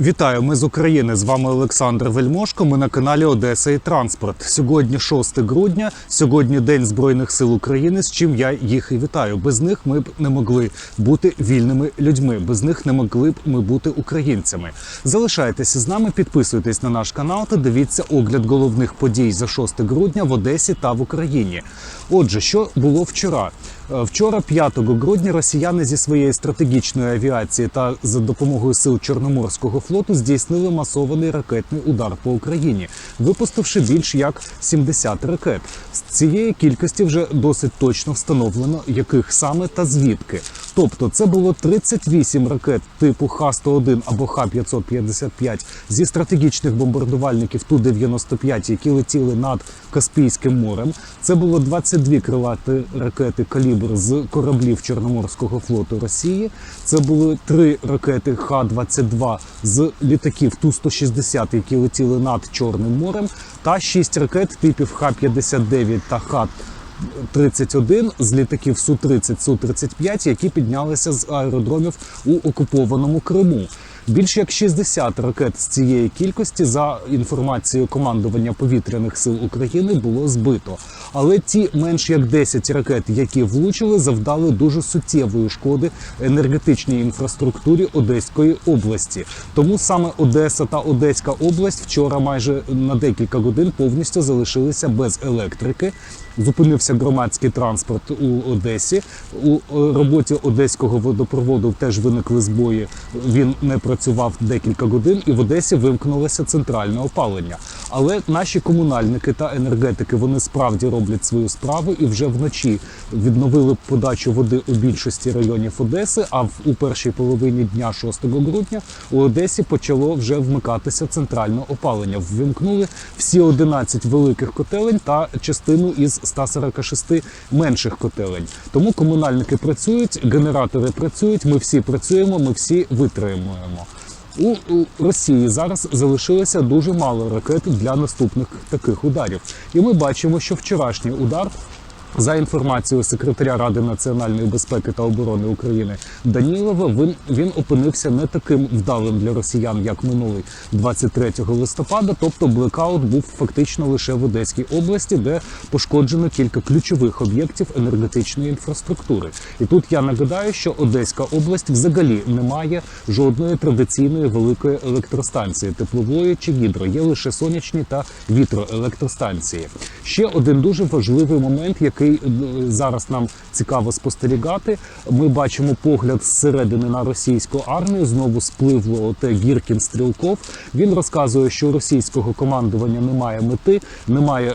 Вітаю, ми з України. З вами Олександр Вельмошко. Ми на каналі Одеса і Транспорт. Сьогодні 6 грудня. Сьогодні День Збройних сил України. З чим я їх і вітаю. Без них ми б не могли бути вільними людьми. Без них не могли б ми бути українцями. Залишайтеся з нами, підписуйтесь на наш канал та дивіться огляд головних подій за 6 грудня в Одесі та в Україні. Отже, що було вчора? Е, Вчора, 5 грудня, росіяни зі своєї стратегічної авіації та за допомогою сил Чорноморського флоту здійснили масований ракетний удар по Україні, випустивши більш як 70 ракет. З цієї кількості вже досить точно встановлено, яких саме та звідки. Тобто, це було 38 ракет типу Х-101 або Х-555 зі стратегічних бомбардувальників Ту-95, які летіли над Каспійським морем. Це було 22 крилаті ракети калібр з кораблів Чорноморського флоту Росії. Це були три ракети Х-22 з літаків Ту-160, які летіли над Чорним морем, та шість ракет типів Х-59 та Х. 31 з літаків Су-30, Су-35, які піднялися з аеродромів у окупованому Криму. Більш як 60 ракет з цієї кількості, за інформацією командування повітряних сил України, було збито. Але ті менш як 10 ракет, які влучили, завдали дуже суттєвої шкоди енергетичній інфраструктурі Одеської області. Тому саме Одеса та Одеська область вчора майже на декілька годин повністю залишилися без електрики. Зупинився громадський транспорт у Одесі. У е, роботі одеського водопроводу теж виникли збої. Він не працював декілька годин, і в Одесі вимкнулося центральне опалення. Але наші комунальники та енергетики вони справді роблять свою справу і вже вночі відновили подачу води у більшості районів Одеси. А в у першій половині дня 6 грудня у Одесі почало вже вмикатися центральне опалення. Ввімкнули всі 11 великих котелень та частину із 146 менших котелень. Тому комунальники працюють, генератори працюють. Ми всі працюємо, ми всі витримуємо. У Росії зараз залишилося дуже мало ракет для наступних таких ударів. І ми бачимо, що вчорашній удар. За інформацією секретаря Ради національної безпеки та оборони України Данілова, він, він опинився не таким вдалим для росіян, як минулий 23 листопада. Тобто блекаут був фактично лише в Одеській області, де пошкоджено кілька ключових об'єктів енергетичної інфраструктури. І тут я нагадаю, що Одеська область взагалі не має жодної традиційної великої електростанції, теплової чи гідро. Є лише сонячні та вітроелектростанції. Ще один дуже важливий момент, який е, зараз нам цікаво спостерігати. Ми бачимо погляд зсередини на російську армію. Знову спливло оте Гіркін Стрілков. Він розказує, що російського командування немає мети, немає.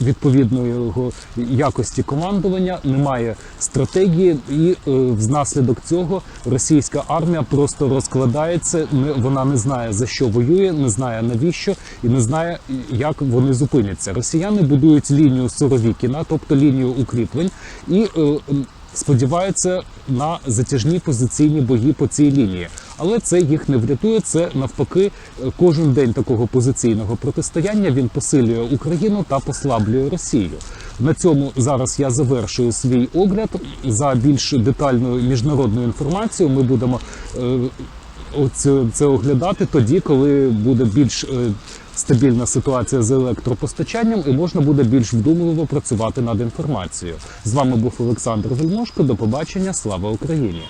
Відповідної його якості командування немає стратегії, і е, внаслідок цього російська армія просто розкладається. Не вона не знає за що воює, не знає навіщо і не знає, як вони зупиняться. Росіяни будують лінію Суровікіна, тобто лінію укріплень, і е, сподіваються на затяжні позиційні бої по цій лінії. Але це їх не врятує. Це навпаки, е, кожен день такого позиційного протистояння він посилює Україну та послаблює Росію. На цьому зараз я завершую свій огляд. За більш детальною міжнародною інформацією ми будемо е, це оглядати тоді, коли буде більш е, стабільна ситуація з електропостачанням, і можна буде більш вдумливо працювати над інформацією. З вами був Олександр Вельмошко. До побачення. Слава Україні!